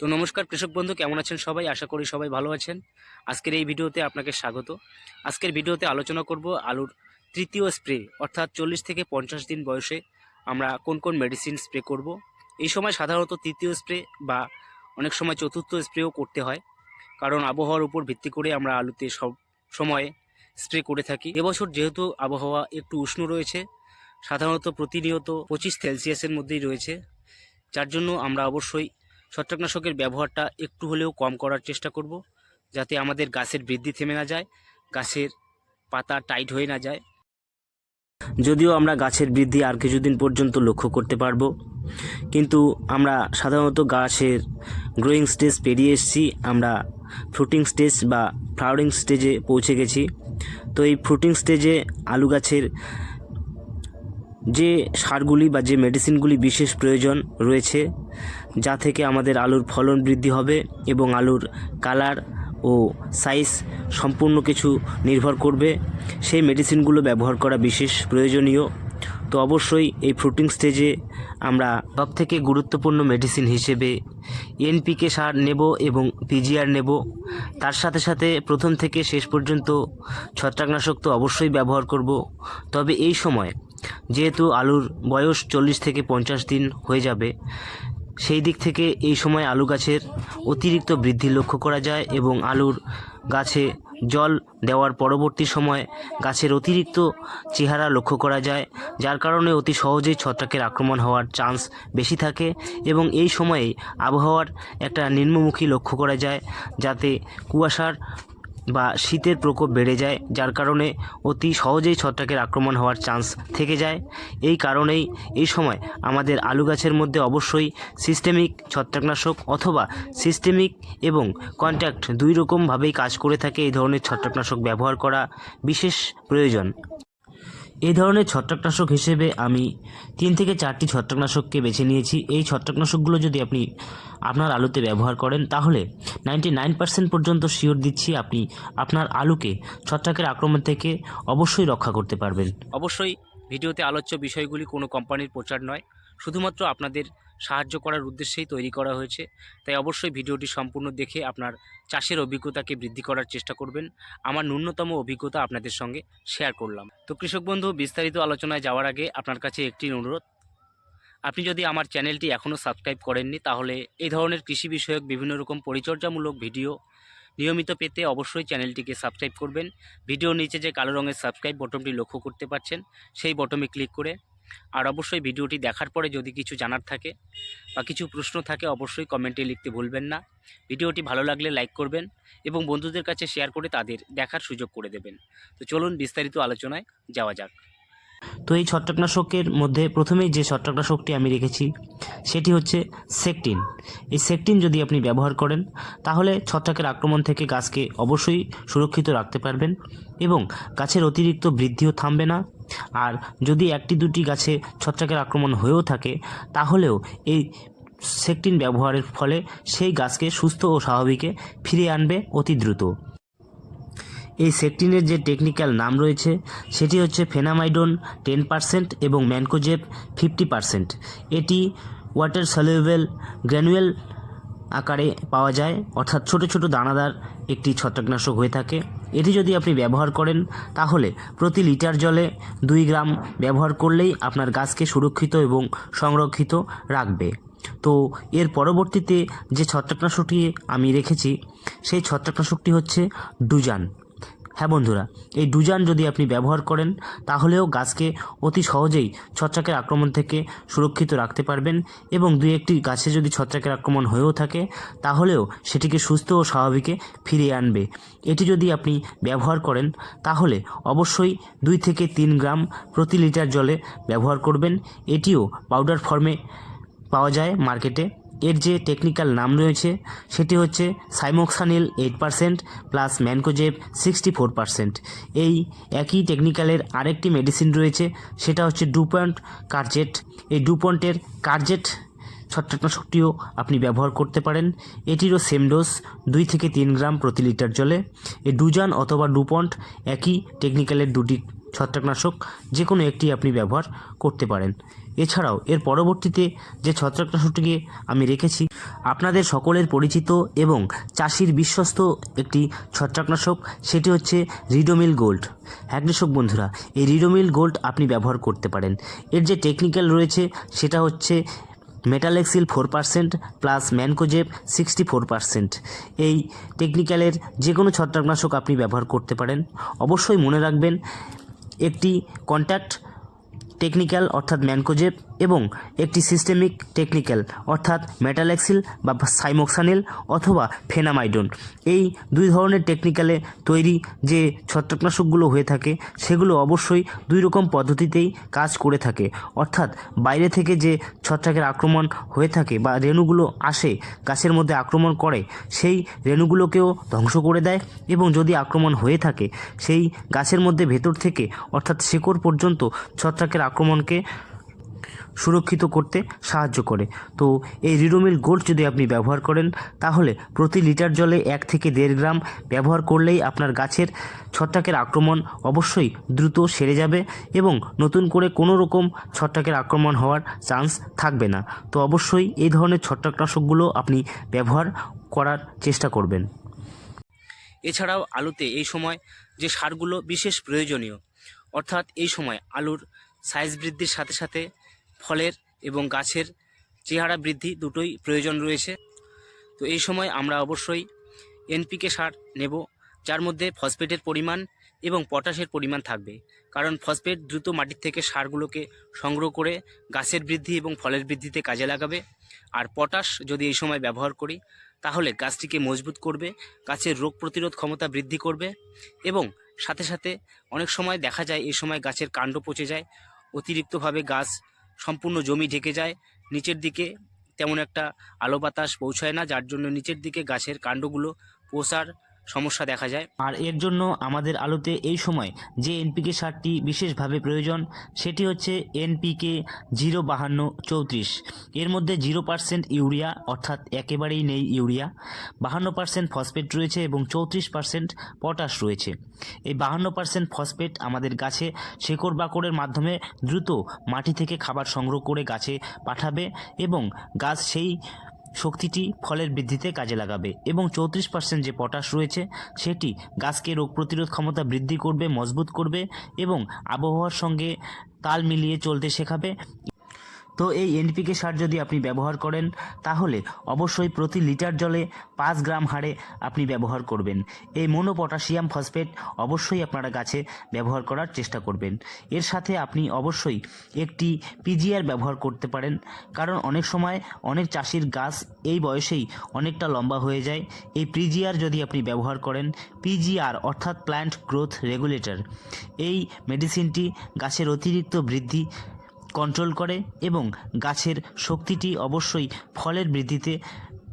তো নমস্কার কৃষক বন্ধু, কেমন আছেন সবাই? আশা করি সবাই ভালো আছেন। আজকের এই ভিডিওতে আপনাকে স্বাগত। আজকের ভিডিওতে আলোচনা করব আলুর তৃতীয় স্প্রে, অর্থাৎ চল্লিশ থেকে পঞ্চাশ দিন বয়সে আমরা কোন কোন মেডিসিন স্প্রে করব। এই সময় সাধারণত তৃতীয় স্প্রে বা অনেক সময় চতুর্থ স্প্রেও করতে হয়, কারণ আবহাওয়ার উপর ভিত্তি করে আমরা আলুতে সব সময় স্প্রে করে থাকি। এবছর যেহেতু আবহাওয়া একটু উষ্ণ রয়েছে, সাধারণত প্রতিনিয়ত পঁচিশ সেলসিয়াসের মধ্যেই রয়েছে, যার জন্য আমরা অবশ্যই ছত্রাকনাশকের ব্যবহারটা একটু হলেও কম করার চেষ্টা করব, যাতে আমাদের গাছের বৃদ্ধি থেমে না যায়, গাছের পাতা টাইট হয়ে না যায়। যদিও আমরা গাছের বৃদ্ধি আর কিছুদিন পর্যন্ত লক্ষ্য করতে পারব, কিন্তু আমরা সাধারণত গাছের গ্রোয়িং স্টেজ পেরিয়ে এসেছি, আমরা ফ্রুটিং স্টেজ বা ফ্লাওয়ারিং স্টেজে পৌঁছে গেছি। তো এই ফ্রুটিং স্টেজে আলু গাছের যে সারগুলি বা যে মেডিসিনগুলি বিশেষ প্রয়োজন রয়েছে যা থেকে আমাদের আলুর ফলন বৃদ্ধি হবে এবং আলুর কালার ও সাইজ সম্পূর্ণ কিছু নির্ভর করবে। সেই মেডিসিনগুলো ব্যবহার করা বিশেষ প্রয়োজনীয়। তো অবশ্যই এই ফ্রুটিং স্টেজে আমরা সবথেকে গুরুত্বপূর্ণ মেডিসিন হিসেবে এনপিকে সার নেব এবং পিজিআর নেব। তার সাথে সাথে প্রথম থেকে শেষ পর্যন্ত ছত্রাকনাশক তো অবশ্যই ব্যবহার করব। তবে এই সময় যেহেতু আলুর বয়স চল্লিশ থেকে পঞ্চাশ দিন হয়ে যাবে সেই দিক থেকে এই সময় আলু গাছের অতিরিক্ত বৃদ্ধি লক্ষ্য করা যায় এবং আলুর গাছে জল দেওয়ার পরবর্তী সময় গাছের অতিরিক্ত চেহারা লক্ষ্য করা যায়, যার কারণে অতি সহজেই ছত্রাকের আক্রমণ হওয়ার চান্স বেশি থাকে এবং এই সময়ে আবহাওয়ার একটা নিম্নমুখী লক্ষ্য করা যায়, যাতে কুয়াশার বা শীতের প্রকোপ বেড়ে যায়, যার কারণে অতি সহজেই ছত্রাকের আক্রমণ হওয়ার চান্স থেকে যায়। এই কারণেই এই সময় আমাদের আলু গাছের মধ্যে অবশ্যই সিস্টেমিক ছত্রাকনাশক অথবা সিস্টেমিক এবং কন্ট্যাক্ট দুই রকমভাবেই কাজ করে থাকে এই ধরনের ছত্রাকনাশক ব্যবহার করা বিশেষ প্রয়োজন। এই ধরনের ছত্রাকনাশক হিসেবে আমি তিন থেকে চারটি ছত্রাকনাশককে বেছে নিয়েছি। এই ছত্রাকনাশকগুলো যদি আপনি আপনার আলুতে ব্যবহার করেন, তাহলে নাইনটি নাইন পার্সেন্ট পর্যন্ত শিওর দিচ্ছি আপনি আপনার আলুকে ছত্রাকের আক্রমণ থেকে অবশ্যই রক্ষা করতে পারবেন। অবশ্যই ভিডিওতে আলোচ্য বিষয়গুলি কোনো কোম্পানির প্রচার নয়, শুধুমাত্র আপনাদের সাহায্য করার উদ্দেশ্যেই তৈরি করা হয়েছে। তাই অবশ্যই ভিডিওটি সম্পূর্ণ দেখে আপনার চাষের অভিজ্ঞতাকে বৃদ্ধি করার চেষ্টা করবেন। আমার ন্যূনতম অভিজ্ঞতা আপনাদের সঙ্গে শেয়ার করলাম। তো কৃষক বন্ধু, বিস্তারিত আলোচনায় যাওয়ার আগে আপনার কাছে একটি অনুরোধ। আপনি যদি আমার চ্যানেলটি এখনও সাবস্ক্রাইব করেননি, তাহলে এই ধরনের কৃষি বিষয়ক বিভিন্ন রকম পরিচর্যামূলক ভিডিও নিয়মিত পেতে অবশ্যই চ্যানেলটিকে সাবস্ক্রাইব করবেন। ভিডিওর নিচে যে কালো রঙের সাবস্ক্রাইব বটনটি লক্ষ্য করতে পারছেন, সেই বটনে ক্লিক করে আর অবশ্যই ভিডিওটি দেখার পরে যদি কিছু জানার থাকে বা কিছু প্রশ্ন থাকে, অবশ্যই কমেন্টে লিখতে ভুলবেন না। ভিডিওটি ভালো লাগলে লাইক করবেন এবং বন্ধুদের কাছে শেয়ার করে তাদের দেখার সুযোগ করে দেবেন। তো চলুন বিস্তারিত আলোচনায় যাওয়া যাক। তো এই ছত্রাকনাশকের মধ্যে প্রথমেই যে ছত্রাকনাশকটি আমি রেখেছি, সেটি হচ্ছে সেকটিন। এই সেকটিন যদি আপনি ব্যবহার করেন, তাহলে ছত্রাকের আক্রমণ থেকে গাছকে অবশ্যই সুরক্ষিত রাখতে পারবেন এবং গাছের অতিরিক্ত বৃদ্ধিও থামবে না। আর যদি একটি দুটি গাছে ছত্রাকের আক্রমণ হয়েও থাকে, তাহলেও এই সেকটিন ব্যবহারের ফলে সেই গাছকে সুস্থ ও স্বাভাবিকে ফিরিয়ে আনবে অতি দ্রুত। এই সেকটিনের যে টেকনিক্যাল নাম রয়েছে, সেটি হচ্ছে ফেনামাইডন টেন পার্সেন্ট এবং ম্যানকোজেব ফিফটি পার্সেন্ট। এটি ওয়াটার সলিউবেল গ্র্যানুয়েল আকারে পাওয়া যায়, অর্থাৎ ছোট ছোট দানাদার একটি ছত্রাকনাশক হয়ে থাকে। এটি যদি আপনি ব্যবহার করেন, তাহলে প্রতি লিটার জলে দুই গ্রাম ব্যবহার করলেই আপনার গাছকে সুরক্ষিত এবং সংরক্ষিত রাখবে। তো এর পরবর্তীতে যে ছত্রাকনাশকটি আমি রেখেছি, সেই ছত্রাকনাশকটি হচ্ছে ডুজান। হ্যাঁ বন্ধুরা, এই ডুজান যদি আপনি ব্যবহার করেন, তাহলেও গাছকে অতি সহজেই ছত্রাকের আক্রমণ থেকে সুরক্ষিত রাখতে পারবেন এবং দুই একটি গাছে যদি ছত্রাকের আক্রমণ হয়েও থাকে, তাহলেও সেটিকে সুস্থ ও স্বাভাবিকে ফিরিয়ে আনবে। এটি যদি আপনি ব্যবহার করেন, তাহলে অবশ্যই দুই থেকে তিন গ্রাম প্রতি লিটার জলে ব্যবহার করবেন। এটিও পাউডার ফর্মে পাওয়া যায় মার্কেটে। এর যে টেকনিক্যাল নাম রয়েছে, সেটি হচ্ছে cymoxanil eight percent plus mancozeb sixty four percent এই একই টেকনিক্যালের আরেকটি মেডিসিন রয়েছে, সেটা হচ্ছে ডুপন্ট কার্জেট এই ডুপন্টের কার্জেট ছত্রাকনাশকটিও আপনি ব্যবহার করতে পারেন। এটিরও সেম ডোজ দুই থেকে তিন গ্রাম প্রতি লিটার জলে। এই ডুজান অথবা ডুপন্ট একই টেকনিক্যালের দুটি ছত্রাকনাশক যে কোনো একটি আপনি ব্যবহার করতে পারেন। এছাড়াও, এর পরবর্তীতে যে ছত্রাকনাশকটিকে আমি রেখেছি, আপনাদের সকলের পরিচিত এবং চাষির বিশ্বস্ত একটি ছত্রাকনাশক, সেটি হচ্ছে রিডোমিল গোল্ড। হ্যাঁ কৃষক বন্ধুরা, এই রিডোমিল গোল্ড আপনি ব্যবহার করতে পারেন। এর যে টেকনিক্যাল রয়েছে, সেটা হচ্ছে metalaxyl four percent plus mancozeb sixty four percent. এই টেকনিক্যালের যে কোনো ছত্রাকনাশক আপনি ব্যবহার করতে পারেন। অবশ্যই মনে রাখবেন একটি কন্ট্যাক্ট টেকনিক্যাল অর্থাৎ ম্যানকোজেব এবং একটি সিস্টেমিক টেকনিক্যাল, অর্থাৎ মেটালেক্সিল বা সাইমোক্সানিল অথবা ফেনামাইডন। এই দুই ধরনের টেকনিক্যালে তৈরি যে ছত্রাকনাশকগুলো হয়ে থাকে, সেগুলো অবশ্যই দুই রকম পদ্ধতিতেই কাজ করে থাকে। অর্থাৎ বাইরে থেকে যে ছত্রাকের আক্রমণ হয়ে থাকে বা রেণুগুলো আসে, গাছের মধ্যে আক্রমণ করে, সেই রেণুগুলোকেও ধ্বংস করে দেয় এবং যদি আক্রমণ হয়ে থাকে, সেই গাছের মধ্যে ভেতর থেকে, অর্থাৎ শেকড় পর্যন্ত ছত্রাকের আক্রমণকে সুরক্ষিত করতে সাহায্য করে। তো এই রিডোমিল গোল্ড যদি আপনি ব্যবহার করেন, তাহলে প্রতি লিটার জলে এক থেকে দেড় গ্রাম ব্যবহার করলেই আপনার গাছের ছত্রাকের আক্রমণ অবশ্যই দ্রুত সেরে যাবে এবং নতুন করে কোনো রকম ছত্রাকের আক্রমণ হওয়ার চান্স থাকবে না। তো অবশ্যই এই ধরনের ছত্রাকনাশকগুলো আপনি ব্যবহার করার চেষ্টা করবেন। এছাড়াও আলুতে এই সময় যে সারগুলো বিশেষ প্রয়োজনীয়, অর্থাৎ এই সময় আলুর সাইজ বৃদ্ধির সাথে সাথে ফলের এবং গাছের চেহারা বৃদ্ধি দুটোই প্রয়োজন রয়েছে। তো এই সময় আমরা অবশ্যই এনপিকে সার নেব, যার মধ্যে ফসফেটের পরিমাণ এবং পটাশের পরিমাণ থাকবে। কারণ ফসফেট দ্রুত মাটির থেকে সারগুলোকে সংগ্রহ করে গাছের বৃদ্ধি এবং ফলের বৃদ্ধিতে কাজে লাগাবে। আর পটাশ যদি এই সময় ব্যবহার করি, তাহলে গাছটিকে মজবুত করবে, গাছের রোগ প্রতিরোধ ক্ষমতা বৃদ্ধি করবে এবং সাথে সাথে অনেক সময় দেখা যায় এই সময় গাছের কাণ্ড পচে যায়, অতিরিক্তভাবে গাছ সম্পূর্ণ জমি ঢেকে যায়, নিচের দিকে তেমন একটা আলো বাতাস পৌঁছায় না, যার জন্য নিচের দিকে গাছের কাণ্ডগুলো, পোষার সমস্যা দেখা যায়। আর এর জন্য আমাদের আলুতে এই সময় যে এনপিকে সারটি বিশেষভাবে প্রয়োজন, সেটি হচ্ছে এনপিকে জিরো বাহান্ন চৌত্রিশ। এর মধ্যে জিরো পার্সেন্ট ইউরিয়া, অর্থাৎ একেবারেই নেই ইউরিয়া, বাহান্ন পার্সেন্ট ফসফেট রয়েছে এবং চৌত্রিশ পার্সেন্ট পটাশ রয়েছে। এই বাহান্ন পার্সেন্ট ফসফেট আমাদের গাছে শেকড় বাকড়ের মাধ্যমে দ্রুত মাটি থেকে খাবার সংগ্রহ করে গাছে পাঠাবে এবং গাছ সেই শক্তিটি ফলের বৃদ্ধিতে কাজে লাগাবে এবং চৌত্রিশ পার্সেন্ট যে পটাশ রয়েছে, সেটি গাছকে রোগ প্রতিরোধ ক্ষমতা বৃদ্ধি করবে, মজবুত করবে এবং আবহাওয়ার সঙ্গে তাল মিলিয়ে চলতে শেখাবে। তো এই এনপিকে সার যদি আপনি ব্যবহার করেন, তাহলে অবশ্যই প্রতি লিটার জলে পাঁচ গ্রাম হারে আপনি ব্যবহার করবেন। এই মোনো পটাশিয়াম ফসফেট অবশ্যই আপনারা গাছে ব্যবহার করার চেষ্টা করবেন। এর সাথে আপনি অবশ্যই একটি পিজিআর ব্যবহার করতে পারেন, কারণ অনেক সময় অনেক চাষির গাছ এই বয়সেই অনেকটা লম্বা হয়ে যায়। এই পিজিআর যদি আপনি ব্যবহার করেন পিজিআর অর্থাৎ প্ল্যান্ট গ্রোথ রেগুলেটর এই মেডিসিনটি গাছের অতিরিক্ত বৃদ্ধি কন্ট্রোল করে এবং গাছের শক্তিটি অবশ্যই ফলের বৃদ্ধিতে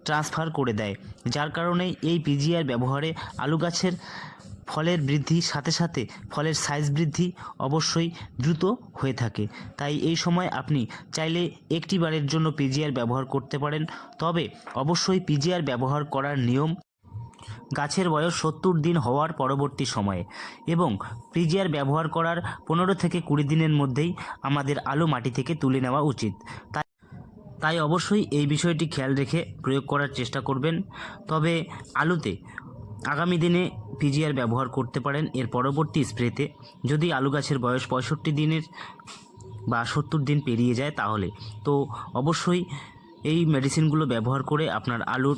ট্রান্সফার করে দেয়, যার কারণে এই পিজিআর ব্যবহারে আলু গাছের ফলের বৃদ্ধির সাথে সাথে ফলের সাইজ বৃদ্ধি অবশ্যই দ্রুত হয়ে থাকে। তাই এই সময় আপনি চাইলে একটি বারের জন্য পিজিআর ব্যবহার করতে পারেন। তবে অবশ্যই পিজিআর ব্যবহার করার নিয়ম গাছের বয়স সত্তর দিন হওয়ার পরবর্তী সময়ে এবং পিজিআর ব্যবহার করার পনেরো থেকে কুড়ি দিনের মধ্যেই আমাদের আলু মাটি থেকে তুলে নেওয়া উচিত। তাই তাই অবশ্যই এই বিষয়টি খেয়াল রেখে প্রয়োগ করার চেষ্টা করবেন। তবে আলুতে আগামী দিনে পিজিআর ব্যবহার করতে পারেন এর পরবর্তী স্প্রেতে। যদি আলু গাছের বয়স পঁয়ষট্টি দিনের বা সত্তর দিন পেরিয়ে যায় তাহলে। তো অবশ্যই এই মেডিসিনগুলো ব্যবহার করে আপনার আলুর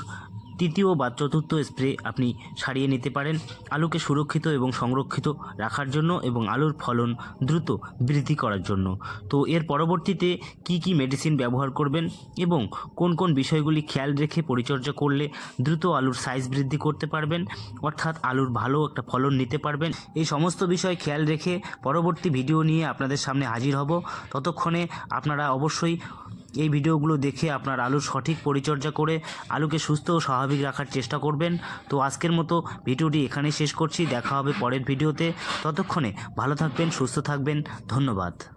তৃতীয় বা চতুর্থ স্প্রে আপনি সারিয়ে নিতে পারেন। আলুকে সুরক্ষিত এবং সংরক্ষিত রাখার জন্য এবং আলুর ফলন দ্রুত বৃদ্ধি করার জন্য। তো এর পরবর্তীতে কি কি মেডিসিন ব্যবহার করবেন এবং কোন কোন বিষয়গুলি খেয়াল রেখে পরিচর্যা করলে দ্রুত আলুর সাইজ বৃদ্ধি করতে পারবেন, অর্থাৎ আলুর ভালো একটা ফলন নিতে পারবেন। এই সমস্ত বিষয় খেয়াল রেখে পরবর্তী ভিডিও নিয়ে আপনাদের সামনে হাজির হব। ততক্ষণে আপনারা অবশ্যই এই ভিডিওগুলো দেখে আপনার আলুর সঠিক পরিচর্যা করে আলুকে সুস্থ ও স্বাভাবিক রাখার চেষ্টা করবেন। তো আজকের মতো ভিডিওটি এখানেই শেষ করছি। দেখা হবে পরের ভিডিওতে। ততক্ষণে ভালো থাকবেন, সুস্থ থাকবেন। ধন্যবাদ।